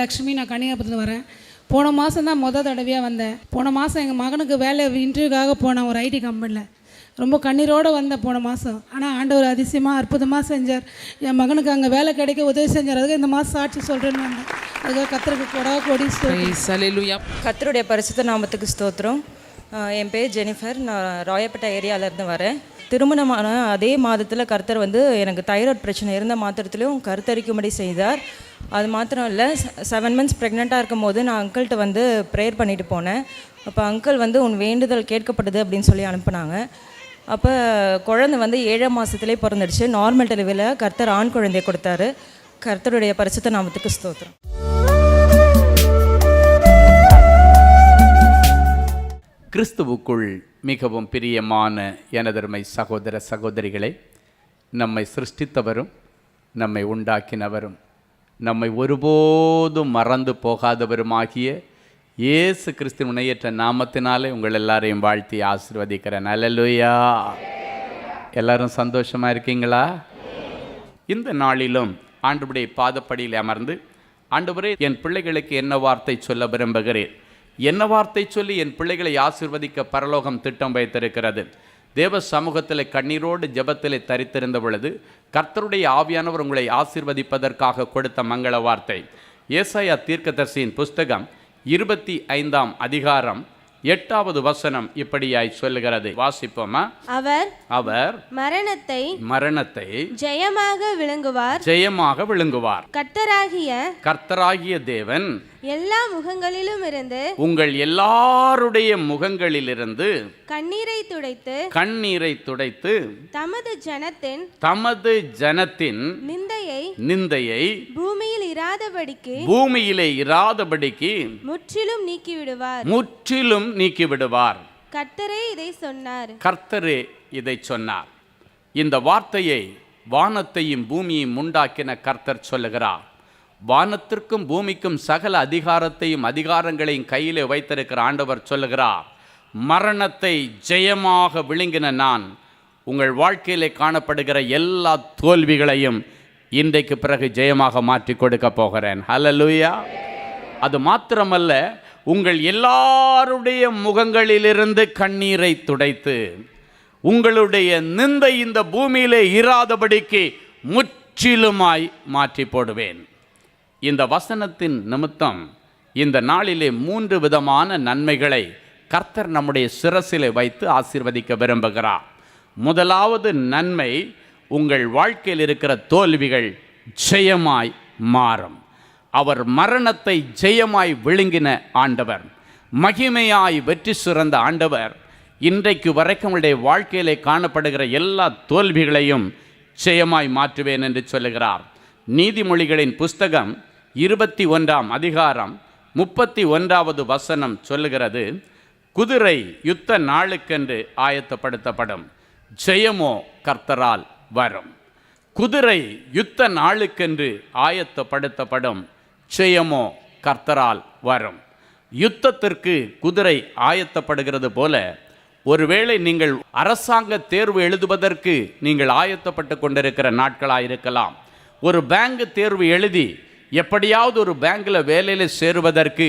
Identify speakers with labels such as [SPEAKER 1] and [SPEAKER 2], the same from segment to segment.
[SPEAKER 1] லக்ஷ்மி நான் கன்னியாபுரத்தில் வரேன். போன மாதம் தான் மொதல் தடவையாக வந்தேன். போன மாதம் எங்கள் மகனுக்கு வேலை இன்டர்வியூக்காக போனேன் ஒரு ஐடி கம்பெனியில் ரொம்ப கண்ணீரோடு வந்தேன் போன மாதம் ஆனால் ஆண்டவர் அதிசயமாக அற்புதமாக செஞ்சார். என் மகனுக்கு அங்கே வேலை கிடைக்க உதவி செஞ்சார். அதுக்கு இந்த மாதம் சாட்சி சொல்கிறேன்னு வந்தேன். அதுக்காக கத்திரிக்கு கொடா கொடி.
[SPEAKER 2] கர்த்தருடைய பரிசுத்த நாமத்துக்கு ஸ்தோத்திரம். என் பேர் ஜெனிஃபர். நான் ராயப்பேட்டை ஏரியாவிலேருந்து வரேன். திருமணமான அதே மாதத்தில் கர்த்தர் வந்து எனக்கு தைராய்டு பிரச்சனை இருந்த மாத்திரத்திலையும் கருத்தரிக்கும்படி செய்தார். அது மாத்திரம் இல்லை செவன் மந்த்ஸ் ப்ரெக்னெண்ட்டாக இருக்கும் போது நான் அங்கிள்கிட்ட வந்து ப்ரேயர் பண்ணிட்டு போனேன். அப்போ அங்கிள் வந்து உன் வேண்டுதல் கேட்கப்படுது அப்படின்னு சொல்லி அனுப்புனாங்க. அப்போ குழந்தை வந்து ஏழாம் மாதத்துலேயே பிறந்துடுச்சு. நார்மல் டெலிவரியில் கர்த்தர் ஆண் குழந்தைய கொடுத்தாரு. கர்த்தருடைய பரிசுத்த நாமத்துக்கு ஸ்தோத்திரம்.
[SPEAKER 3] கிறிஸ்துவுக்குள் மிகவும் பிரியமான எனதருமை சகோதர சகோதரிகளை நம்மை சிருஷ்டித்தவரும் நம்மை உண்டாக்கினவரும் நம்மை ஒருபோதும் மறந்து போகாதவருமாகிய இயேசு கிறிஸ்து முனையற்ற நாமத்தினாலே உங்கள் எல்லாரையும் வாழ்த்தி ஆசிர்வதிக்கிறேன். அலலுயா எல்லாரும் சந்தோஷமா இருக்கீங்களா? இந்த நாளிலும் ஆண்டுபுடைய பாதப்படியில் அமர்ந்து ஆண்டுபுரே என் பிள்ளைகளுக்கு என்ன வார்த்தை சொல்ல விரும்புகிறேன் என்ன வார்த்தை சொல்லி என் பிள்ளைகளை ஆசீர்வதிக்க பரலோகம் திட்டம் வைத்திருக்கிறது? தேவ சமூகத்தில் கண்ணீரோடு ஜபத்தில் தரித்திருந்த பொழுது கர்த்தருடைய ஆவியானவர் உங்களை ஆசீர்வதிப்பதற்காக கொடுத்த மங்கள வார்த்தை. ஏசாயா தீர்க்கதரிசியின் புஸ்தகம் இருபத்தி ஐந்தாம் அதிகாரம் எட்டாவது வசனம் இப்படியாய் சொல்லுகிறது. வாசிப்போமா?
[SPEAKER 4] அவர்
[SPEAKER 3] அவர்
[SPEAKER 4] மரணத்தை
[SPEAKER 3] மரணத்தை
[SPEAKER 4] ஜெயமாக விளங்குவார்.
[SPEAKER 3] ஜெயமாக விழுங்குவார்
[SPEAKER 4] கர்த்தராகிய
[SPEAKER 3] கர்த்தராகிய தேவன்
[SPEAKER 4] எல்லா முகங்களிலும் இருந்து
[SPEAKER 3] உங்கள் எல்லாருடைய முகங்களிலிருந்து
[SPEAKER 4] கண்ணீரை துடைத்து
[SPEAKER 3] கண்ணீரை துடைத்து
[SPEAKER 4] தமது ஜனத்தின்
[SPEAKER 3] தமது ஜனத்தின்
[SPEAKER 4] நிந்தையை
[SPEAKER 3] நிந்தையை
[SPEAKER 4] பூமியில் இராதபடிக்கு
[SPEAKER 3] பூமியிலே இராதபடிக்கு
[SPEAKER 4] முற்றிலும் நீக்கிவிடுவார்.
[SPEAKER 3] முற்றிலும் நீக்கிவிடுவார்.
[SPEAKER 4] கர்த்தரே இதை சொன்னார்.
[SPEAKER 3] கர்த்தரே இதை சொன்னார். இந்த வார்த்தையை வானத்தையும் பூமியையும் உண்டாக்கின கர்த்தர் சொல்லுகிறார். வானத்திற்கும் பூமிக்கும் சகல அதிகாரத்தையும் அதிகாரங்களையும் கையிலே வைத்திருக்கிற ஆண்டவர் சொல்லுகிறார் மரணத்தை ஜெயமாக விழுங்கின நான் உங்கள் வாழ்க்கையிலே காணப்படுகிற எல்லா தோல்விகளையும் இன்றைக்கு பிறகு ஜெயமாக மாற்றி கொடுக்க போகிறேன். ஹalleluya அது மாத்திரமல்ல உங்கள் எல்லாருடைய முகங்களிலிருந்து கண்ணீரை துடைத்து உங்களுடைய நிந்தை இந்த பூமியிலே இராதபடிக்கு முற்றிலுமாய் மாற்றி போடுவேன். இந்த வசனத்தின் நிமித்தம் இந்த நாளிலே மூன்று விதமான நன்மைகளை கர்த்தர் நம்முடைய சிரசிலே வைத்து ஆசீர்வதிக்க விரும்புகிறார். முதலாவது நன்மை உங்கள் வாழ்க்கையில் இருக்கிற தோல்விகள் ஜெயமாய் மாறும். அவர் மரணத்தை ஜெயமாய் விழுங்கின ஆண்டவர் மகிமையாய் வெற்றி சிறந்த ஆண்டவர் இன்றைக்கு வரைக்கும் உங்களுடைய வாழ்க்கையிலே காணப்படுகிற எல்லா தோல்விகளையும் ஜெயமாய் மாற்றுவேன் என்று சொல்லுகிறார். நீதிமொழிகளின் புஸ்தகம் இருபத்தி ஒன்றாம் அதிகாரம் முப்பத்தி ஒன்றாவது வசனம் சொல்லுகிறது குதிரை யுத்த நாளுக்கென்று ஆயத்தப்படுத்தப்படும். ஜெயமோ கர்த்தரால் வரும். குதிரை யுத்த நாளுக்கென்று ஆயத்தப்படுத்தப்படும். ஜெயமோ கர்த்தரால் வரும். யுத்தத்திற்கு குதிரை ஆயத்தப்படுகிறது போல ஒருவேளை நீங்கள் அரசாங்க தேர்வு எழுதுவதற்கு நீங்கள் ஆயத்தப்பட்டு கொண்டிருக்கிற நாட்களாக இருக்கலாம் ஒரு பேங்க் தேர்வு எழுதி எப்படியாவது ஒரு பேங்கில் வேலையில் சேருவதற்கு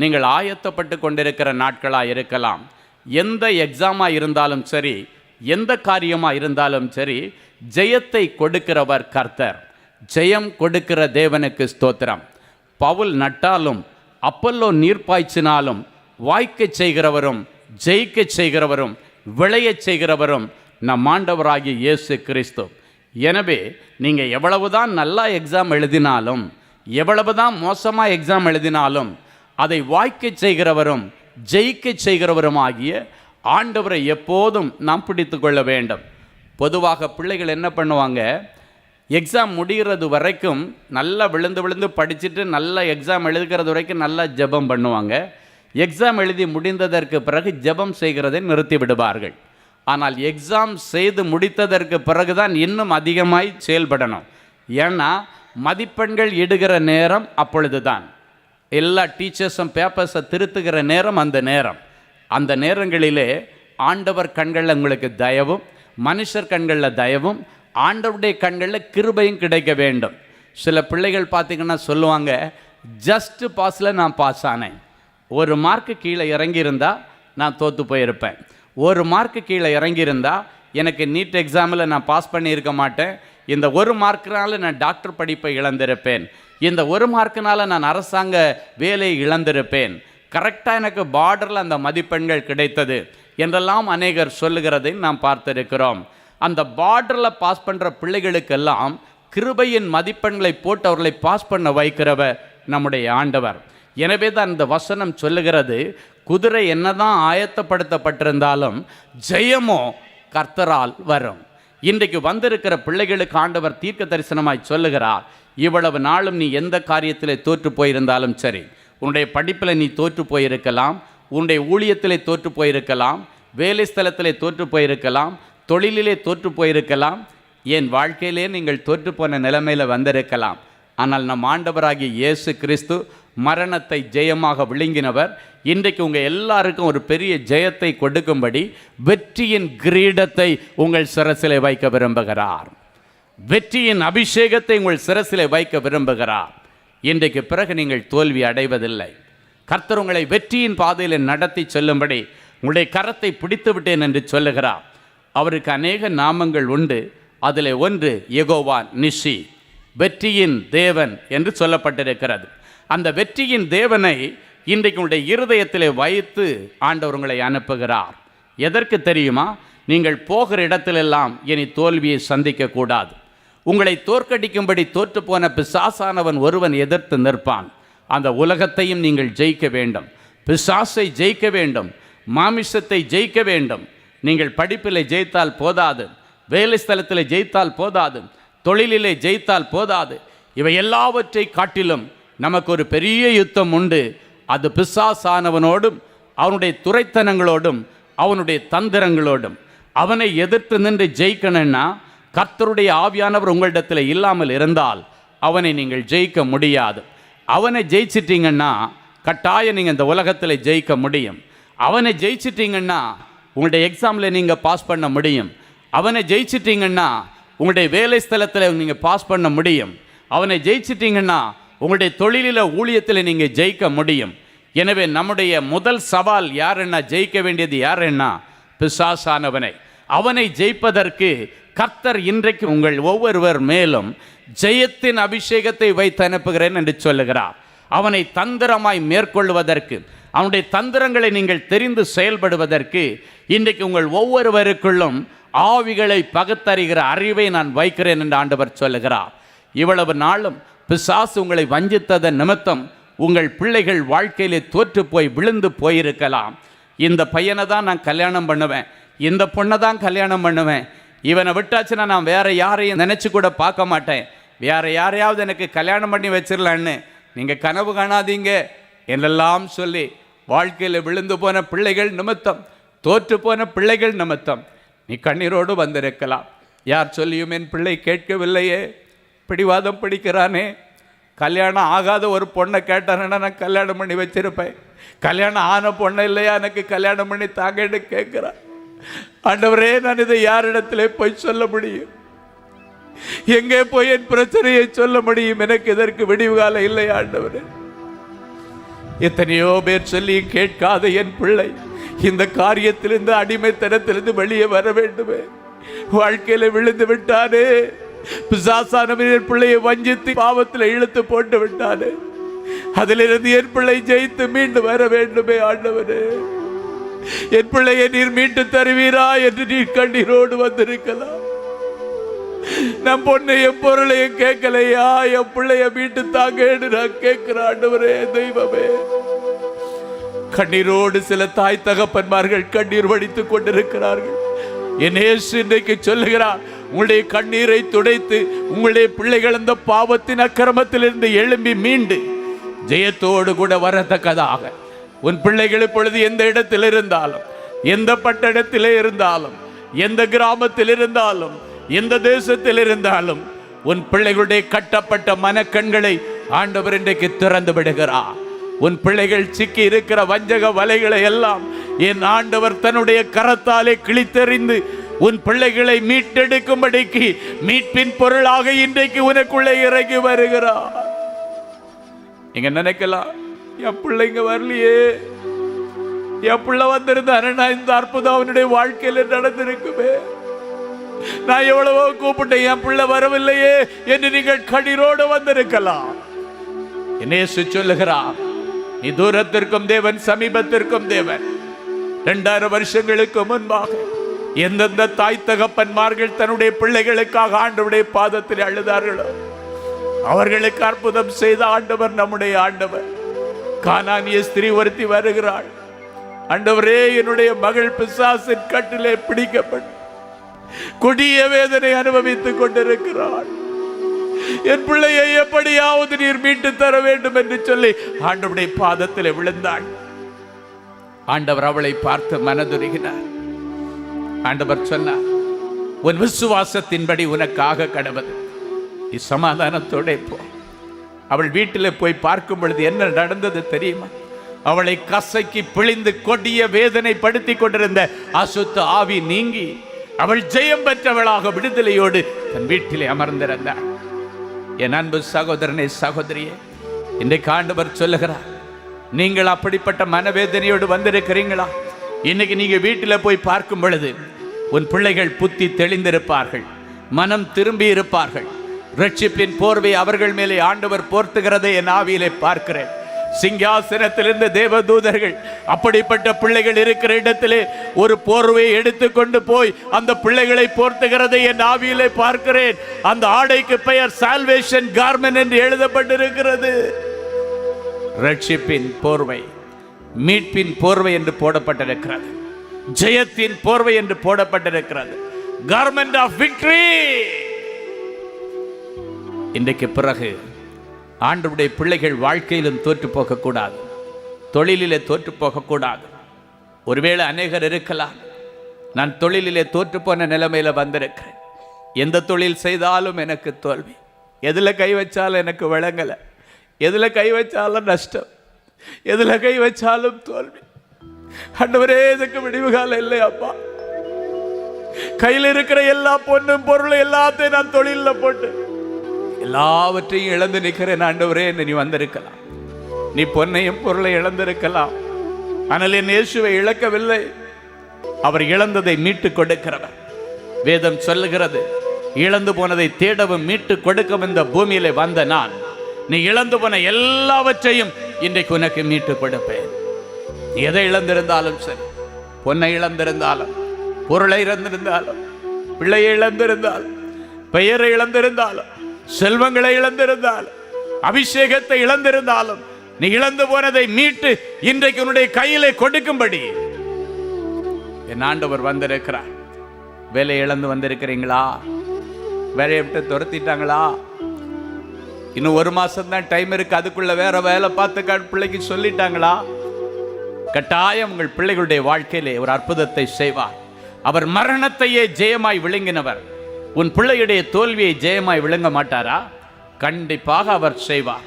[SPEAKER 3] நீங்கள் ஆயத்தப்பட்டு கொண்டிருக்கிற நாட்களாக இருக்கலாம். எந்த எக்ஸாமாக இருந்தாலும் சரி எந்த காரியமாக இருந்தாலும் சரி ஜெயத்தை கொடுக்கிறவர் கர்த்தர். ஜெயம் கொடுக்கிற தேவனுக்கு ஸ்தோத்திரம். பவுல் நட்டாலும் அப்பல்லோ நீர் பாய்ச்சினாலும் செய்கிறவரும் ஜெயிக்கச் செய்கிறவரும் விளையச் செய்கிறவரும் நம் ஆண்டவராகிய இயேசு கிறிஸ்து. எனவே நீங்கள் எவ்வளவுதான் நல்லா எக்ஸாம் எழுதினாலும் எவ்வளவுதான் மோசமாக எக்ஸாம் எழுதினாலும் அதை வாய்க்க செய்கிறவரும் ஜெயிக்கச் செய்கிறவரும் ஆகிய ஆண்டவரை எப்போதும் நாம் பிடித்து கொள்ள வேண்டும். பொதுவாக பிள்ளைகள் என்ன பண்ணுவாங்க? எக்ஸாம் முடிகிறது வரைக்கும் நல்லா விழுந்து விழுந்து படிச்சுட்டு நல்லா எக்ஸாம் எழுதுகிறது வரைக்கும் நல்லா ஜெபம் பண்ணுவாங்க. எக்ஸாம் எழுதி முடிந்ததற்கு பிறகு ஜெபம் செய்கிறதை நிறுத்தி விடுவார்கள். ஆனால் எக்ஸாம் செய்து முடித்ததற்கு பிறகுதான் இன்னும் அதிகமாய் செயல்படணும். ஏன்னா மதிப்பெண்கள் இடுகிற நேரம் அப்பொழுதுதான். எல்லா டீச்சர்ஸும் பேப்பர்ஸை திருத்துகிற நேரம் அந்த நேரம். அந்த நேரங்களிலே ஆண்டவர் கண்களில் உங்களுக்கு தயவும் மனுஷர் கண்களில் தயவும் ஆண்டவருடைய கண்களில் கிருபையும் கிடைக்க வேண்டும். சில பிள்ளைகள் பார்த்திங்கன்னா சொல்லுவாங்க ஜஸ்ட்டு பாஸில் நான் பாஸ் ஆனேன். ஒரு மார்க்கு கீழே இறங்கியிருந்தால் நான் தோற்று போயிருப்பேன். ஒரு மார்க்கு கீழே இறங்கியிருந்தால் எனக்கு நீட் எக்ஸாமில் நான் பாஸ் பண்ணியிருக்க மாட்டேன். இந்த ஒரு மார்க்கினால நான் டாக்டர் படிப்பை இழந்திருப்பேன். இந்த ஒரு மார்க்கினால நான் அரசாங்க வேலையை இழந்திருப்பேன். கரெக்டாக எனக்கு பார்டரில் அந்த மதிப்பெண்கள் கிடைத்தது என்றெல்லாம் அநேகர் சொல்லுகிறதை நாம் பார்த்திருக்கிறோம். அந்த பார்டரில் பாஸ் பண்ணுற பிள்ளைகளுக்கெல்லாம் கிருபையின் மதிப்பெண்களை போட்டு அவர்களை பாஸ் பண்ண வைக்கிறவர் நம்முடைய ஆண்டவர். எனவே தான் இந்த வசனம் சொல்லுகிறது குதிரை என்னதான் ஆயத்தப்படுத்தப்பட்டிருந்தாலும் ஜெயமோ கர்த்தரால் வரும். இன்றைக்கு வந்திருக்கிற பிள்ளைகளுக்கு ஆண்டவர் தீர்க்க தரிசனமாய் சொல்லுகிறார் இவ்வளவு நாளும் நீ எந்த காரியத்தில் தோற்று போயிருந்தாலும் சரி உன்னுடைய படிப்பில் நீ தோற்று போயிருக்கலாம் உன்னுடைய ஊழியத்திலே தோற்று போயிருக்கலாம் வேலை ஸ்தலத்திலே தோற்று போயிருக்கலாம் தொழிலிலே தோற்று போயிருக்கலாம் என் வாழ்க்கையிலே நீங்கள் தோற்று போன நிலைமையில் வந்திருக்கலாம். ஆனால் நம் ஆண்டவராகிய இயேசு கிறிஸ்து மரணத்தை ஜெயமாக விழுங்கினவர். இன்றைக்கு உங்கள் எல்லாருக்கும் ஒரு பெரிய ஜெயத்தை கொடுக்கும்படி வெற்றியின் கிரீடத்தை உங்கள் சிரசிலை வைக்க விரும்புகிறார். வெற்றியின் அபிஷேகத்தை உங்கள் சிரசிலை வைக்க விரும்புகிறார். இன்றைக்கு பிறகு நீங்கள் தோல்வி அடைவதில்லை. கர்த்தர் உங்களை வெற்றியின் பாதையில் நடத்தி செல்லும்படி உங்களுடைய கரத்தை பிடித்து விட்டேன் என்று சொல்லுகிறார். அவருக்கு அநேக நாமங்கள் உண்டு. அதில் ஒன்று எகோவான் நிஷி வெற்றியின் தேவன் என்று சொல்லப்பட்டிருக்கிறது. அந்த வெற்றியின் தேவனை இன்றைக்கு உங்களுடைய இருதயத்திலே வைத்து ஆண்டவர் உங்களை அனுப்புகிறார். எதற்கு தெரியுமா? நீங்கள் போகிற இடத்திலெல்லாம் இனி தோல்வியை சந்திக்கக்கூடாது உங்களை தோற்கடிக்கும்படி தோற்றுப்போன பிசாசானவன் ஒருவன் எதிர்த்து நிற்பான். அந்த உலகத்தையும் நீங்கள் ஜெயிக்க வேண்டும். பிசாசை ஜெயிக்க வேண்டும். மாமிசத்தை ஜெயிக்க வேண்டும். நீங்கள் படிப்பில் ஜெயித்தால் போதாது. வேலை ஸ்தலத்தில் ஜெயித்தால் போதாது. தொழிலிலே ஜெயித்தால் போதாது. இவை எல்லாவற்றை காட்டிலும் நமக்கு ஒரு பெரிய யுத்தம் உண்டு. அது பிசாசானவனோடும் அவனுடைய துரைத்தனங்களோடும் அவனுடைய தந்திரங்களோடும். அவனை எதிர்த்து நின்று ஜெயிக்கணும்னா கர்த்தருடைய ஆவியானவர் உங்களிடத்தில் இல்லாமல் இருந்தால் அவனை நீங்கள் ஜெயிக்க முடியாது. அவனை ஜெயிச்சிட்டிங்கன்னா கட்டாயம் நீங்கள் இந்த உலகத்தில் ஜெயிக்க முடியும். அவனை ஜெயிச்சிட்டிங்கன்னா உங்களுடைய எக்ஸாமில் நீங்கள் பாஸ் பண்ண முடியும். அவனை ஜெயிச்சிட்டிங்கன்னா உங்களுடைய வேலை ஸ்தலத்தில் நீங்கள் பாஸ் பண்ண முடியும். அவனை ஜெயிச்சிட்டிங்கன்னா உங்களுடைய தொழிலில் ஊழியத்தில் நீங்கள் ஜெயிக்க முடியும். எனவே நம்முடைய முதல் சவால் யாருன்னா ஜெயிக்க வேண்டியது யாருன்னா பிசாசானவனை. அவனை ஜெயிப்பதற்கு கர்த்தர் இன்றைக்கு உங்கள் ஒவ்வொருவர் மேலும் ஜெயத்தின் அபிஷேகத்தை வைத்து அனுப்புகிறேன் என்று சொல்லுகிறார். அவனை தந்திரமாய் மேற்கொள்வதற்கு அவனுடைய தந்திரங்களை நீங்கள் தெரிந்து செயல்படுவதற்கு இன்றைக்கு உங்கள் ஒவ்வொருவருக்குள்ளும் ஆவிகளை பகுத்தறிகிற அறிவை நான் வைக்கிறேன் என்று ஆண்டவர் சொல்லுகிறார். இவ்வளவு நாளும் பிசாசு உங்களை வஞ்சித்ததன் நிமித்தம் உங்கள் பிள்ளைகள் வாழ்க்கையிலே தோற்று போய் விழுந்து போயிருக்கலாம். இந்த பையனை தான் நான் கல்யாணம் பண்ணுவேன். இந்த பொண்ணை தான் கல்யாணம் பண்ணுவேன். இவனை விட்டாச்சுன்னா நான் வேற யாரையும் நினச்சி கூட பார்க்க மாட்டேன். வேற யாரையாவது எனக்கு கல்யாணம் பண்ணி வச்சிடலான்னு நீங்கள் கனவு காணாதீங்க. என்றெல்லாம் சொல்லி வாழ்க்கையில் விழுந்து போன பிள்ளைகள் நிமித்தம் தோற்று போன பிள்ளைகள் நிமித்தம் நீ கண்ணீரோடு வந்திருக்கலாம். யார் சொல்லியும் என் பிள்ளை கேட்கவில்லையே. பிடிவாதம் பிடிக்கிறானே. கல்யாணம் ஆகாத ஒரு பொண்ணை கேட்டானேன்னா நான் கல்யாணம் பண்ணி வச்சிருப்பேன். கல்யாணம் ஆன பொண்ணை இல்லையா? எனக்கு கல்யாணம் பண்ணி தாங்கன்னு கேட்குறான். ஆண்டவரே நான் இதை யாரிடத்திலே போய் சொல்ல முடியும்? எங்கே போய் என் பிரச்சனையை சொல்ல முடியும்? எனக்கு இதற்கு விடிவு காலம் இல்லை ஆண்டவரே. எத்தனையோ பேர் சொல்லி கேட்காத என் பிள்ளை இந்த காரியத்திலிருந்து அடிமைத்தனத்திலிருந்து வெளியே வர வேண்டுமே. வாழ்க்கையில விழுந்து விட்டானே. பிசாசானவன் என் பிள்ளையை வஞ்சித்து பாவத்தில் இழுத்து போட்டு விட்டானே. அதிலிருந்து என் பிள்ளை ஜெயித்து மீண்டு வர வேண்டுமே ஆண்டவரே. என் பிள்ளையை நீர் மீட்டு தருவீரா என்று நீர் கண்ணீரோடு வந்திருக்கலாம். நம் பொண்ணையும் பொருளையும் கேட்கலையா? என் பிள்ளைய மீட்டு தாங்கன்னு நான் கேட்கிற ஆண்டவரே தெய்வமே. கண்ணீரோடு சில தாய் தகப்பன்மார்கள் கண்ணீர் வடித்துக் கொண்டிருக்கிறார்கள். என் இன்றைக்கு சொல்லுகிறார் உங்களுடைய கண்ணீரை துடைத்து உங்களுடைய பிள்ளைகள் அந்த பாவத்தின் அக்கிரமத்திலிருந்து எழும்பி மீண்டு ஜெயத்தோடு கூட வரத்தக்கதாக. உன் பிள்ளைகள் இப்பொழுது எந்த இடத்தில் இருந்தாலும் எந்த பட்டணத்திலே இருந்தாலும் எந்த கிராமத்தில் இருந்தாலும் எந்த தேசத்தில் இருந்தாலும் உன் பிள்ளைகளுடைய கட்டப்பட்ட மனக்கண்களை ஆண்டவர் இன்றைக்கு திறந்து விடுகிறார். உன் பிள்ளைகள் சிக்கி இருக்கிற வஞ்சக வலைகளை எல்லாம் என் ஆண்டவர் தன்னுடைய கரத்தாலே கிழித்தெறிந்து உன் பிள்ளைகளை மீட்டெடுக்கும்படிக்கு மீட்பின் பொருளாக இன்றைக்கு உனக்குள்ளே இறங்கி வருகிறார். நீங்க நினைக்கலாம் என் பிள்ளைங்க வரலையே. என் பிள்ளை வந்திருந்தாருன்னா இந்த அற்புதம் அவனுடைய வாழ்க்கையில நடந்திருக்குமே. நான் எவ்வளவோ கூப்பிட்டேன் என் பிள்ளை வரவில்லையே என்று நீங்கள் கடிரோடு வந்திருக்கலாம். என்னேசு சொல்லுகிறார் நீ தூரத்திற்கும் தேவன் சமீபத்திற்கும் தேவன். இரண்டாயிரம் வருஷங்களுக்கு முன்பாக எந்தெந்த தாய் தகப்பன்மார்கள் தன்னுடைய பிள்ளைகளுக்காக ஆண்டவருடைய பாதத்தில் அழுதார்களோ அவர்களுக்கு அற்புதம் செய்த ஆண்டவர் நம்முடைய ஆண்டவர். கானானிய ஸ்திரீ ஒருத்தி வருகிறாள். ஆண்டவரே என்னுடைய மகள் பிசாசின் கட்டிலே பிடிக்கப்பட்டு கொடிய வேதனை அனுபவித்துக் கொண்டிருக்கிறாள். என் பிள்ளையை எப்படியாவது நீர் மீட்டு தர வேண்டும் என்று சொல்லி ஆண்டவருடைய பாதத்தில் விழுந்தாள். ஆண்டவர் அவளை பார்த்து மனதுருகினார். ஆண்டவர் சொன்னார் உன் விசுவாசத்தின்படி உனக்காக கடவுள் நீ சமாதானத்தோட போ. அவள் வீட்டில் போய் பார்க்கும் பொழுது என்ன நடந்தது தெரியுமா? அவளை கசைக்கு பிழிந்து கொடிய வேதனை படுத்தி கொண்டிருந்த அசுத்த ஆவி நீங்கி அவள் ஜெயம் பெற்றவளாக விடுதலையோடு தன் வீட்டிலே அமர்ந்திருந்தாள். என் அன்பு சகோதரனே சகோதரியே இன்றைக்கு ஆண்டவர் சொல்லுகிறார் நீங்கள் அப்படிப்பட்ட மனவேதனையோடு வந்திருக்கிறீங்களா இன்னைக்கு நீங்கள் வீட்டில் போய் பார்க்கும் பொழுது உன் பிள்ளைகள் புத்தி தெளிந்திருப்பார்கள் மனம் திரும்பி இருப்பார்கள். ரட்சிப்பின் போர்வை அவர்கள் மேலே ஆண்டவர் போர்த்துகிறதை என் ஆவியிலே பார்க்கிறேன். சிங்காசனத்திலிருந்து தேவதூதர்கள் அப்படிப்பட்ட பிள்ளைகள் இருக்கிற இடத்திலே ஒரு போர்வையை எடுத்துக்கொண்டு போய் அந்த பிள்ளைகளை போர்த்துகிறதை என் ஆவியிலே பார்க்கிறேன். அந்த ஆடைக்கு பெயர் சால்வேஷன் கார்மென் என்று எழுதப்பட்டிருக்கிறது. ரட்சிப்பின் போர்வை. மீட்பின் போர்வை என்று போடப்பட்டிருக்கிறது. ஜெயத்தின் போர்வை என்று போடப்பட்டிருக்கிறது. கார்மெண்ட் ஆஃப் விக்டரி இன்றைக்கு பிறகு ஆண்டவுடைய பிள்ளைகள் வாழ்க்கையிலும் தோற்று போகக்கூடாது. தொழிலிலே தோற்று போகக்கூடாது. ஒருவேளை அநேகர் இருக்கலாம். நான் தொழிலிலே தோற்று போன நிலைமையில் வந்திருக்கிறேன். எந்த தொழில் செய்தாலும் எனக்கு தோல்வி. எதில் கை வச்சாலும் எனக்கு விளங்கலை. எதில் கை வச்சாலும் நஷ்டம். எதில் கை வச்சாலும் தோல்வி. அண்டவரே இதுக்கு விடிவுகால இல்லை அப்பா. கையில் இருக்கிற எல்லா பொண்ணும் பொருளும் எல்லாத்தையும் நான் தொழிலில் போட்டு. எல்லாவற்றையும் இழந்து நிற்கிறேன் ஆண்டவரே என்ன நீ வந்திருக்கலாம். நீ பொன்னையும் பொருளை இழந்திருக்கலாம். ஆனால் என் இயேசுவை இழக்கவில்லை. அவர் இழந்ததை மீட்டு கொடுக்கிறவர். வேதம் சொல்லுகிறது இழந்து போனதை தேடவும் மீட்டு கொடுக்கும் இந்த பூமியிலே வந்த நான். நீ இழந்து போன எல்லாவற்றையும் இன்றைக்கு உனக்கு மீட்டு கொடுப்பேன். எதை இழந்திருந்தாலும் சரி பொன்னை இழந்திருந்தாலும் பொருளை இழந்திருந்தாலும் பிள்ளையை இழந்திருந்தாலும் பெயரை இழந்திருந்தாலும் செல்வங்களை இழந்திருந்தாலும் அபிஷேகத்தை இழந்திருந்தாலும் நீ இழந்து போனதை மீட்டு இன்றைக்கு உன்னுடைய கையிலே கொடுக்கும்படி. என் ஆண்டவர் வந்திருக்கிறார். வேலை இழந்து வந்திருக்கிறீங்களா? வேலையை விட்டு துரத்திட்டாங்களா? இன்னும் ஒரு மாதம்தான் டைம் இருக்குது அதுக்குள்ள வேற வேலை பார்த்து பிள்ளைக்கு சொல்லிட்டாங்களா? கட்டாயம் உங்கள் பிள்ளைகளுடைய வாழ்க்கையிலே ஒரு அற்புதத்தை செய்வார். அவர் மரணத்தையே ஜெயமாய் விழுங்கினவர். உன் பிள்ளையுடைய தோல்வியை ஜெயமாய் விழுங்க மாட்டாரா? கண்டிப்பாக அவர் செய்வார்.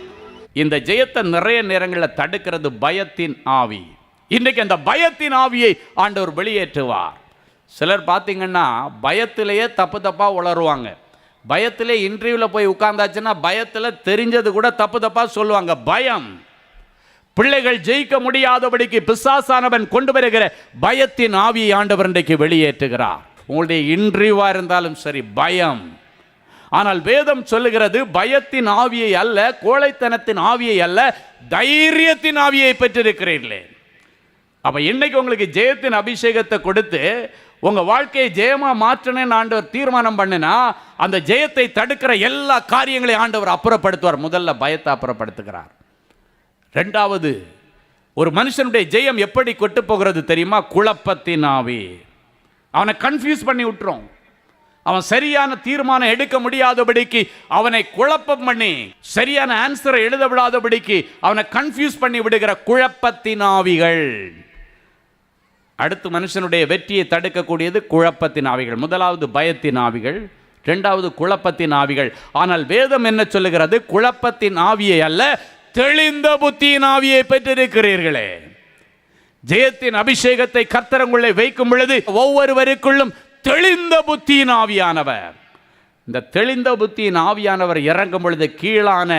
[SPEAKER 3] இந்த ஜெயத்தை நிறைய நேரங்களில் தடுக்கிறது பயத்தின் ஆவி. இன்றைக்கு அந்த பயத்தின் ஆவியை ஆண்டவர் வெளியேற்றுவார். சிலர் பார்த்தீங்கன்னா பயத்திலேயே தப்பு தப்பாக உளருவாங்க. பயத்திலே இன்டர்வியூவில் போய் உட்கார்ந்தாச்சுன்னா பயத்தில் தெரிஞ்சது கூட தப்பு தப்பாக சொல்லுவாங்க. பயம். பிள்ளைகள் ஜெயிக்க முடியாதபடிக்கு பிசாசானவன் கொண்டு வருகிற பயத்தின் ஆவியை ஆண்டவர் இன்றைக்கு வெளியேற்றுகிறார். உங்களுடைய இன்றிவா இருந்தாலும் சரி பயம். ஆனால் வேதம் சொல்லுகிறது பயத்தின் ஆவியை அல்ல கோழைத்தனத்தின் ஆவியை அல்ல தைரியத்தின் ஆவியை பெற்றிருக்கிறீர்களே. அப்போ இன்னைக்கு உங்களுக்கு ஜெயத்தின் அபிஷேகத்தை கொடுத்து உங்கள் வாழ்க்கையை ஜெயமாக மாற்றணும்னு ஆண்டவர் தீர்மானம் பண்ணினா அந்த ஜெயத்தை தடுக்கிற எல்லா காரியங்களையும் ஆண்டவர் அப்புறப்படுத்துவார். முதல்ல பயத்தை அப்புறப்படுத்துகிறார். ரெண்டாவது ஒரு மனுஷனுடைய ஜெயம் எப்படி கொட்டு போகிறது தெரியுமா? குழப்பத்தினாவே அவனை கன்ஃபியூஸ் பண்ணி விட்டுரும். அவன் சரியான தீர்மானம் எடுக்க முடியாதபடிக்கு அவனை குழப்பம் பண்ணி சரியான ஆன்சரை எழுத விடாதபடிக்கு அவனை கன்ஃபியூஸ் பண்ணி விடுகிற குழப்பத்தினாவிகள் அடுத்து மனுஷனுடைய வெற்றியை தடுக்கக்கூடியது குழப்பத்தின் ஆவிகள். முதலாவது பயத்தின் ஆவிகள் இரண்டாவது குழப்பத்தின் ஆவிகள். ஆனால் வேதம் என்ன சொல்லுகிறது? குழப்பத்தின் ஆவியை அல்ல தெளிந்த புத்தியின் ஆவியை பெற்றிருக்கிறீர்களே. ஜெயத்தின் அபிஷேகத்தை கர்த்தரங்குள்ளே வைக்கும் பொழுது ஒவ்வொருவருக்குள்ளும் தெளிந்த புத்தியின் ஆவியானவர். இந்த தெளிந்த புத்தியின் ஆவியானவர் இறங்கும் பொழுது கீழான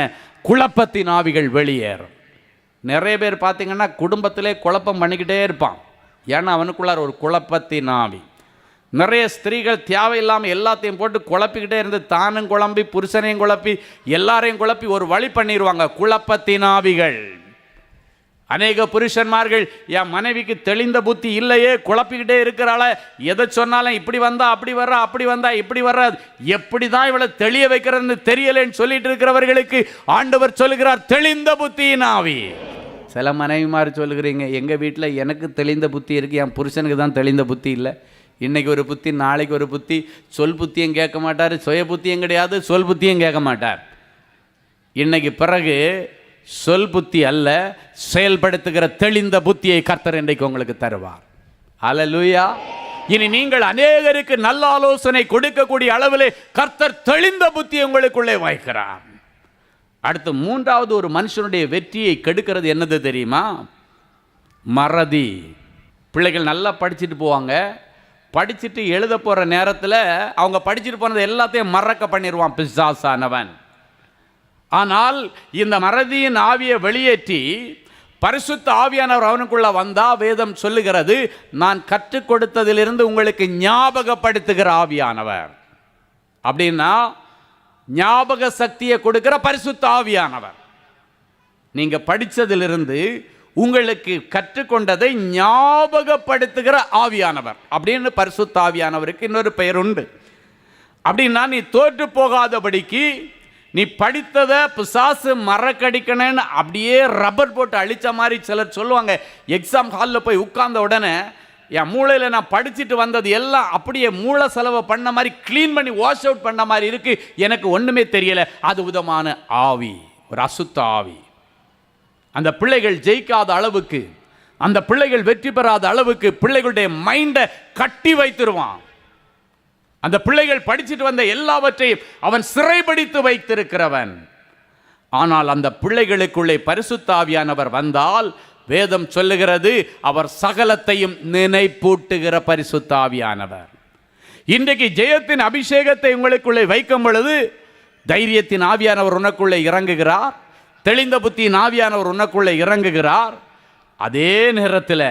[SPEAKER 3] குழப்பத்தின் ஆவிகள் வெளியேறும். நிறைய பேர் பார்த்தீங்கன்னா குடும்பத்திலே குழப்பம் பண்ணிக்கிட்டே இருப்பான். ஏன்னா அவனுக்குள்ளார் ஒரு குழப்பத்தின் ஆவி. நிறைய ஸ்திரீகள் தேவையில்லாமல் எல்லாத்தையும் போட்டு குழப்பிக்கிட்டே இருந்து தானும் குழம்பி புருஷனையும் குழப்பி எல்லாரையும் குழப்பி ஒரு வழி பண்ணிடுவாங்க குழப்பத்தின் ஆவிகள். அநேக புருஷன்மார்கள் என் மனைவிக்கு தெளிந்த புத்தி இல்லையே குழப்பிக்கிட்டே இருக்கிறாள எதை சொன்னாலும் இப்படி வந்தா அப்படி வர்றா அப்படி வந்தா இப்படி வர்றா எப்படி தான் இவளை தெளிய வைக்கிறதுன்னு தெரியலேன்னு சொல்லிட்டு இருக்கிறவர்களுக்கு ஆண்டவர் சொல்லுகிறார் தெளிந்த புத்தியின் ஆவி. சில மனைவிமார் சொல்லுகிறீங்க எங்கள் வீட்டில் எனக்கு தெளிந்த புத்தி இருக்குது என் புருஷனுக்கு தான் தெளிந்த புத்தி இல்லை. இன்றைக்கி ஒரு புத்தி நாளைக்கு ஒரு புத்தி சொல் புத்தியும் கேட்க மாட்டார் சுய புத்தியும் கிடையாது சொல் புத்தியும் கேட்க மாட்டார். இன்னைக்கு பிறகு சொல் புத்தி அல்ல செயல்படுத்துகிற தெளிந்த புத்தியை கர்த்தர் இன்றைக்கு உங்களுக்கு தருவார். லூயா இனி நீங்கள் அநேகருக்கு நல்ல ஆலோசனை கொடுக்கக்கூடிய அளவில் கர்த்தர் தெளிந்த புத்தி உங்களுக்குள்ளே வாய்க்கிறார் அடுத்து மூன்றாவது ஒரு மனுஷனுடைய வெற்றியை கெடுக்கிறது என்னது தெரியுமா? மறதி. பிள்ளைகள் நல்லா படிச்சுட்டு போவாங்க. படிச்சுட்டு எழுத போகிற நேரத்தில் அவங்க படிச்சுட்டு போனது எல்லாத்தையும் மறக்க பண்ணிடுவான் பிசாசானவன். ஆனால் இந்த மறதியின் ஆவியை வெளியேற்றி பரிசுத்த ஆவியானவர் அவனுக்குள்ளே வந்தா வேதம் சொல்லுகிறது நான் கற்றுக் கொடுத்ததிலிருந்து உங்களுக்கு ஞாபகப்படுத்துகிற ஆவியானவர். அப்படின்னா ஞாபக சக்தியை கொடுக்கிற பரிசுத்த ஆவியானவர். நீங்க படித்ததிலிருந்து உங்களுக்கு கற்றுக்கொண்டதை ஞாபகப்படுத்துகிற ஆவியானவர். அப்படின்னு பரிசுத்த ஆவியானவருக்கு இன்னொரு பெயர் உண்டு. அப்படின்னா நீ தோற்று போகாதபடிக்கு நீ படித்ததை பிசாசு மறக்கடிக்கணும்னு அப்படியே ரப்பர் போட்டு அழிச்ச மாதிரி சிலர் சொல்லுவாங்க. எக்ஸாம் ஹாலில் போய் உட்கார்ந்த உடனே என் மூளையில் நான் படிச்சுட்டு வந்தது எல்லாம் அப்படியே மூளை செலவை பண்ண மாதிரி க்ளீன் பண்ணி வாஷ் அவுட் பண்ண மாதிரி இருக்குது எனக்கு ஒன்றுமே தெரியலை. அது விதமான ஆவி ஒரு அசுத்த ஆவி. அந்த பிள்ளைகள் ஜெயிக்காத அளவுக்கு அந்த பிள்ளைகள் வெற்றி பெறாத அளவுக்கு பிள்ளைகளுடைய மைண்டை கட்டி வைத்திருவான். அந்த பிள்ளைகள் படிச்சுட்டு வந்த எல்லாவற்றையும் அவன் சிறைபிடித்து வைத்திருக்கிறவன். ஆனால் அந்த பிள்ளைகளுக்குள்ளே பரிசுத்தாவியானவர் வந்தால் வேதம் சொல்லுகிறது அவர் சகலத்தையும் நினைப்பூட்டுகிற பரிசுத்தாவியானவர். இன்றைக்கு ஜெயத்தின் அபிஷேகத்தை உங்களுக்குள்ளே வைக்கும் பொழுது தைரியத்தின் ஆவியானவர் உனக்குள்ளே இறங்குகிறார் தெளிந்த புத்தியின் ஆவியானவர் உனக்குள்ளே இறங்குகிறார். அதே நேரத்தில்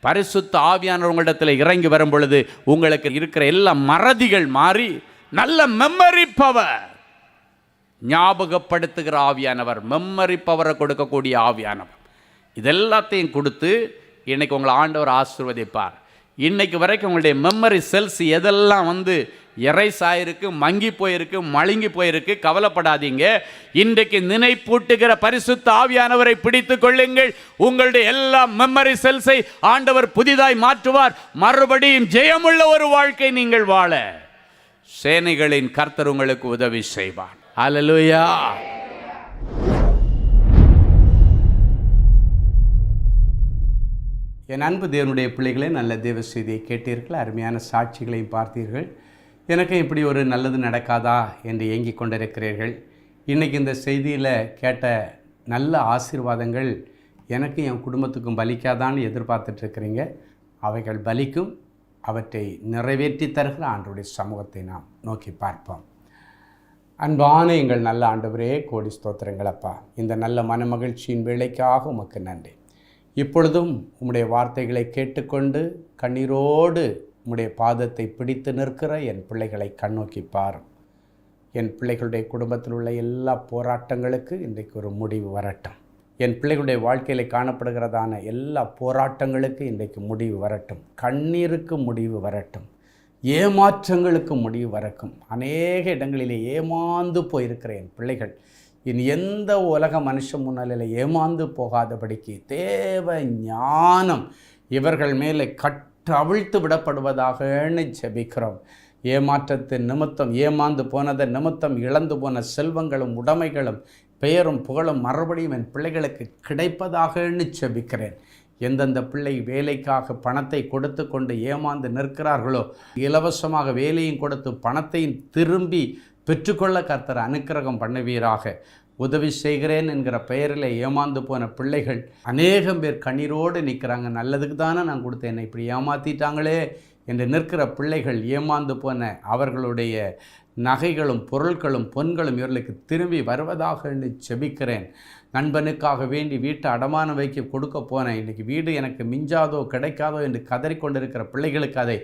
[SPEAKER 3] பரிசுத்த ஆவியானவர் உங்களிடத்தில் இறங்கி வரும் பொழுது உங்களுக்கு இருக்கிற எல்லா மறதிகள் மாறி நல்ல மெம்மரி பவர் ஞாபகப்படுத்துகிற ஆவியானவர் மெம்மரி பவரை கொடுக்கக்கூடிய ஆவியானவர். இதெல்லாத்தையும் கொடுத்து இன்றைக்கி உங்களை ஆண்டவர் ஆசிர்வதிப்பார். இன்றைக்கு வரைக்கும் உங்களுடைய மெமரி செல்ஸ் எதெல்லாம் வந்து எரைஸ் ஆயிருக்கு மங்கி போயிருக்கு மழுங்கி போயிருக்கு கவலைப்படாதீங்க. இன்றைக்கு நினைப்பூட்டுகிற பரிசுத்த ஆவியானவரை பிடித்து கொள்ளுங்கள். உங்களுடைய எல்லா மெமரி செல்ஸை ஆண்டவர் புதிதாய் மாற்றுவார். மறுபடியும் ஜெயமுள்ள ஒரு வாழ்க்கை நீங்கள் வாழ. சேனைகளின் கர்த்தர் உங்களுக்கு உதவி செய்வார். அலலுயா
[SPEAKER 5] என் அன்பு தேவனுடைய பிள்ளைகளே நல்ல தேவ செய்தியை கேட்டீர்கள் அருமையான சாட்சிகளையும் பார்த்தீர்கள். எனக்கு இப்படி ஒரு நல்லது நடக்காதா என்று ஏங்கிக் கொண்டிருக்கிறீர்கள். இன்றைக்கி இந்த செய்தியில் கேட்ட நல்ல ஆசீர்வாதங்கள் எனக்கும் என் குடும்பத்துக்கும் பலிக்காதான்னு எதிர்பார்த்துட்ருக்குறீங்க. அவைகள் பலிக்கும் அவற்றை நிறைவேற்றி தருகிற ஆண்டுடைய சமூகத்தை நாம் நோக்கி பார்ப்போம். அன்பான எங்கள் நல்ல ஆண்டவரே கோடி ஸ்தோத்திரங்களப்பா இந்த நல்ல மனமகிழ்ச்சியின் வேலைக்காக உமக்கு நன்றி. இப்பொழுதும் உம்முடைய வார்த்தைகளை கேட்டுக்கொண்டு கண்ணீரோடு உம்முடைய பாதத்தை பிடித்து நிற்கிற என் பிள்ளைகளை கண்ணோக்கி பாரும் என் பிள்ளைகளுடைய குடும்பத்தில் உள்ள எல்லா போராட்டங்களுக்கு இன்றைக்கு ஒரு முடிவு வரட்டும். என் பிள்ளைகளுடைய வாழ்க்கையில் காணப்படுகிறதான எல்லா போராட்டங்களுக்கு இன்றைக்கு முடிவு வரட்டும். கண்ணீருக்கு முடிவு வரட்டும். ஏமாற்றங்களுக்கு முடிவு வரக்கும் அநேக இடங்களிலே ஏமாந்து போயிருக்கிற என் பிள்ளைகள் இனி எந்த உலக மனுஷன் முன்னிலையில் ஏமாந்து போகாதபடிக்கு தேவ ஞானம் இவர்கள் மேலே கட்டவிழ்த்து விடப்படுவதாகன்னு ஜெபிக்கிறோம். ஏமாற்றத்தின் நிமித்தம் ஏமாந்து போனதன் நிமித்தம் இழந்து போன செல்வங்களும் உடைமைகளும் பெயரும் புகழும் மறுபடியும் என் பிள்ளைகளுக்கு கிடைப்பதாகன்னு செபிக்கிறேன் எந்தெந்த பிள்ளை வேலைக்காக பணத்தை கொடுத்து கொண்டு ஏமாந்து நிற்கிறார்களோ இலவசமாக வேலையும் கொடுத்து பணத்தையும் திரும்பி பெற்றுக்கொள்ள கர்த்தர் அனுக்கிரகம் பண்ணுவீராக. உதவி செய்கிறேன் என்கிற பெயரில் ஏமாந்து போன பிள்ளைகள் அநேகம் பேர் கண்ணீரோடு நிற்கிறாங்க. நல்லதுக்கு தானே நான் கொடுத்தேன். என்னை இப்படி ஏமாற்றிட்டாங்களே என்று நிற்கிற பிள்ளைகள் ஏமாந்து போன அவர்களுடைய நகைகளும் பொருட்களும் பொன்களும் இவர்களுக்கு திரும்பி வருவதாக என்று செபிக்கிறேன். நண்பனுக்காக வேண்டி வீட்டை அடமானம் வைக்க கொடுக்க போனேன். இன்றைக்கி வீடு எனக்கு மிஞ்சாதோ கிடைக்காதோ என்று கதறிக்கொண்டிருக்கிற பிள்ளைகளுக்கு அதை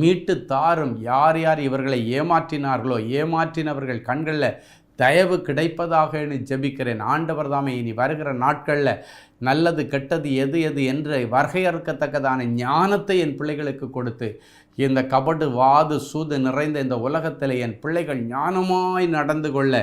[SPEAKER 5] மீட்டு தாரும். யார் யார் இவர்களை ஏமாற்றினார்களோ ஏமாற்றினவர்கள் கண்களில் தயவு கிடைப்பதாக என்று ஜெபிக்கிறேன். ஆண்டவர் தாமே இனி வருகிற நாட்களில் நல்லது கெட்டது எது எது என்று வரையறுக்கத்தக்கதான ஞானத்தை என் பிள்ளைகளுக்கு கொடுத்து இந்த கபடு வாது சூது நிறைந்த இந்த உலகத்தில் என் பிள்ளைகள் ஞானமாய் நடந்து கொள்ள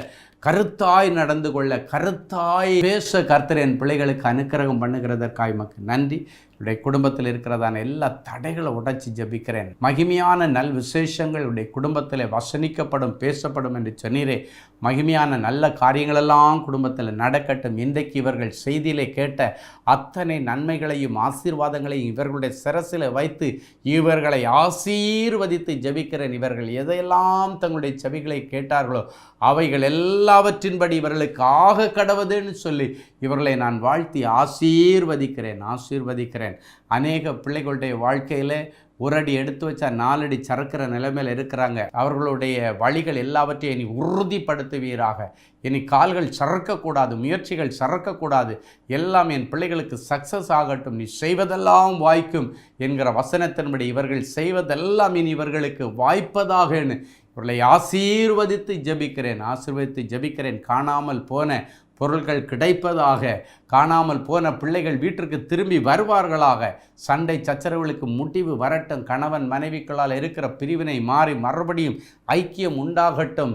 [SPEAKER 5] கருத்தாய் நடந்து கொள்ள கருத்தாய் பேச கர்த்தர் என் பிள்ளைகளுக்கு அனுக்கிரகம் பண்ணுகிறதற்காய் மக்கு நன்றி. உடைய குடும்பத்தில் இருக்கிறதான எல்லா தடைகளை உடைச்சி ஜெபிக்கிறேன். மகிமையான நல் விசேஷங்கள் உடைய குடும்பத்தில் வசனிக்கப்படும் பேசப்படும் என்று சொன்னீரே. மகிமையான நல்ல காரியங்களெல்லாம் குடும்பத்தில் நடக்கட்டும். இன்றைக்கு இவர்கள் செய்தியிலே கேட்ட அத்தனை நன்மைகளையும் ஆசீர்வாதங்களையும் இவர்களுடைய சிரசில் வைத்து இவர்களை ஆசீர்வதித்து ஜெபிக்கிறேன். இவர்கள் எதையெல்லாம் தங்களுடைய செவிகளை கேட்டார்களோ அவைகள் எல்லாவற்றின்படி இவர்களுக்கு ஆக கடவுதுன்னு சொல்லி இவர்களை நான் வாழ்த்தி ஆசீர்வதிக்கிறேன் ஆசீர்வதிக்கிறேன். அநேக பிள்ளைகளுடைய வாழ்க்கையில் ஒரு அடி எடுத்து வச்சா நாலடி சறுக்கிற நிலைமையில் இருக்கிறாங்க. அவர்களுடைய வழிகள் எல்லாவற்றையும் இனி உறுதிப்படுத்துவீராக. இனி கால்கள் சறுக்கக்கூடாது முயற்சிகள் சறுக்கக்கூடாது. எல்லாம் என் பிள்ளைகளுக்கு சக்ஸஸ் ஆகட்டும். நீ செய்வதெல்லாம் வாய்க்கும் என்கிற வசனத்தின்படி இவர்கள் செய்வதெல்லாம் இனி இவர்களுக்கு வாய்ப்பதாகன்னு இவர்களை ஆசீர்வதித்து ஜெபிக்கிறேன் ஆசீர்வதித்து ஜெபிக்கிறேன். காணாமல் போன பொருட்கள் கிடைப்பதாக காணாமல் போன பிள்ளைகள் வீட்டிற்கு திரும்பி வருவார்களாக. சண்டை சச்சரவுகளுக்கு முடிவு வரட்டும். கணவன் மனைவிக்களால் இருக்கிற பிரிவினை மாறி மறுபடியும் ஐக்கியம் உண்டாகட்டும்.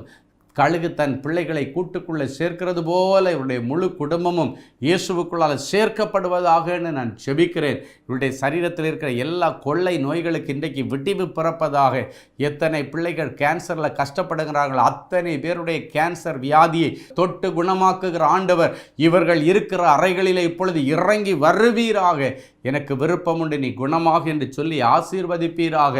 [SPEAKER 5] கழுகு தன் பிள்ளைகளை கூட்டுக்குள்ளே சேர்க்கிறது போல இவருடைய முழு குடும்பமும் இயேசுவுக்குள்ளால் சேர்க்கப்படுவதாகன்னு நான் செபிக்கிறேன். இவருடைய சரீரத்தில் இருக்கிற எல்லா கொள்ளை நோய்களுக்கு இன்றைக்கு விட்டிவு பிறப்பதாக எத்தனை பிள்ளைகள் கேன்சரில் கஷ்டப்படுகிறார்கள் அத்தனை பேருடைய கேன்சர் வியாதியை தொட்டு குணமாக்குகிற ஆண்டவர் இவர்கள் இருக்கிற அறைகளிலே இப்பொழுது இறங்கி வருவீராக. எனக்கு விருப்பம் உண்டு நீ குணமாக என்று சொல்லி ஆசீர்வதிப்பீராக.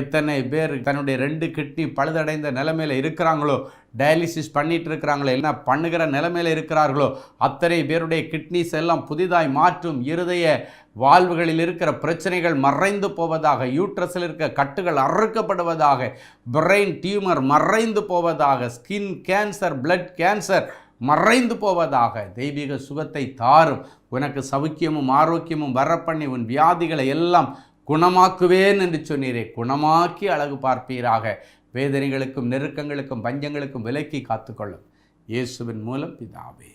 [SPEAKER 5] எத்தனை பேர் தன்னுடைய ரெண்டு கிட்னி பழுதடைந்த நிலைமையில் இருக்கிறாங்களோ டயாலிசிஸ் பண்ணிட்டு இருக்கிறாங்களோ என்ன பண்ணுகிற நிலைமையில் இருக்கிறார்களோ அத்தனை பேருடைய கிட்னிஸ் எல்லாம் புதிதாய் மாற்றும் இருதய வாழ்வுகளில் இருக்கிற பிரச்சனைகள் மறைந்து போவதாக யூட்ரஸில் இருக்க கட்டுகள் அறுக்கப்படுவதாக பிரெயின் டியூமர் மறைந்து போவதாக ஸ்கின் கேன்சர் பிளட் கேன்சர் மறைந்து போவதாக தெய்வீக சுகத்தை தாரும். உனக்கு சவுக்கியமும் ஆரோக்கியமும் வரப்பண்ணி உன் வியாதிகளை எல்லாம் குணமாக்குவேன் என்று சொன்னீரே குணமாக்கி அழகு பார்ப்பீராக. வேதனைகளுக்கும் நெருக்கங்களுக்கும் பஞ்சங்களுக்கும் விலக்கி காத்துக்கொள்ளும் இயேசுவின் மூலம் பிதாவே.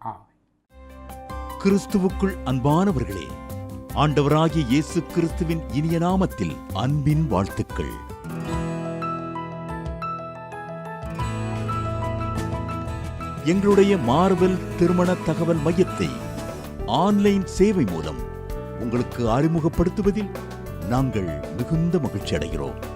[SPEAKER 5] ஆமென்.
[SPEAKER 6] கிறிஸ்துவுக்குள் அன்பானவர்களே ஆண்டவராகிய இயேசு கிறிஸ்துவின் இனிய நாமத்தில் அன்பின் வாழ்த்துக்கள். எங்களுடைய மார்வெல் திருமண தகவல் மையத்தை ஆன்லைன் சேவை மூலம் உங்களுக்கு அறிமுகப்படுத்துவதில் நாங்கள் மிகுந்த மகிழ்ச்சி அடைகிறோம்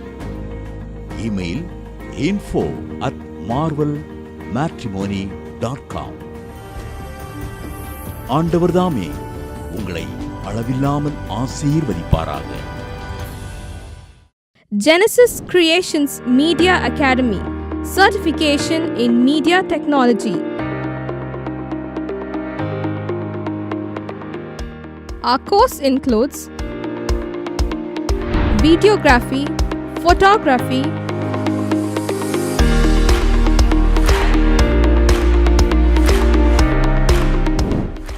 [SPEAKER 6] Email info at Marvel Matrimony dot com ஆண்டவர்தாமே உங்களை அளவில்லாமல் ஆசீர்வதிப்பாராக
[SPEAKER 7] Genesis Creations Media Academy Certification in Media Technology. Our course includes videography, photography,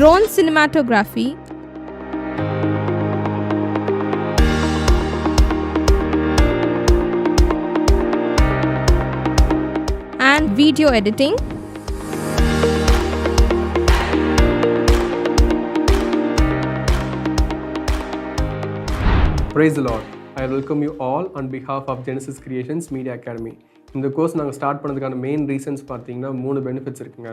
[SPEAKER 7] drone cinematography and video editing
[SPEAKER 8] Praise the I welcome you all on behalf of Genesis creations media academy இந்த course நாங்கள் start பண்ணதுக்கான main reasons பார்த்தீங்கன்னா மூணு benefits இருக்குங்க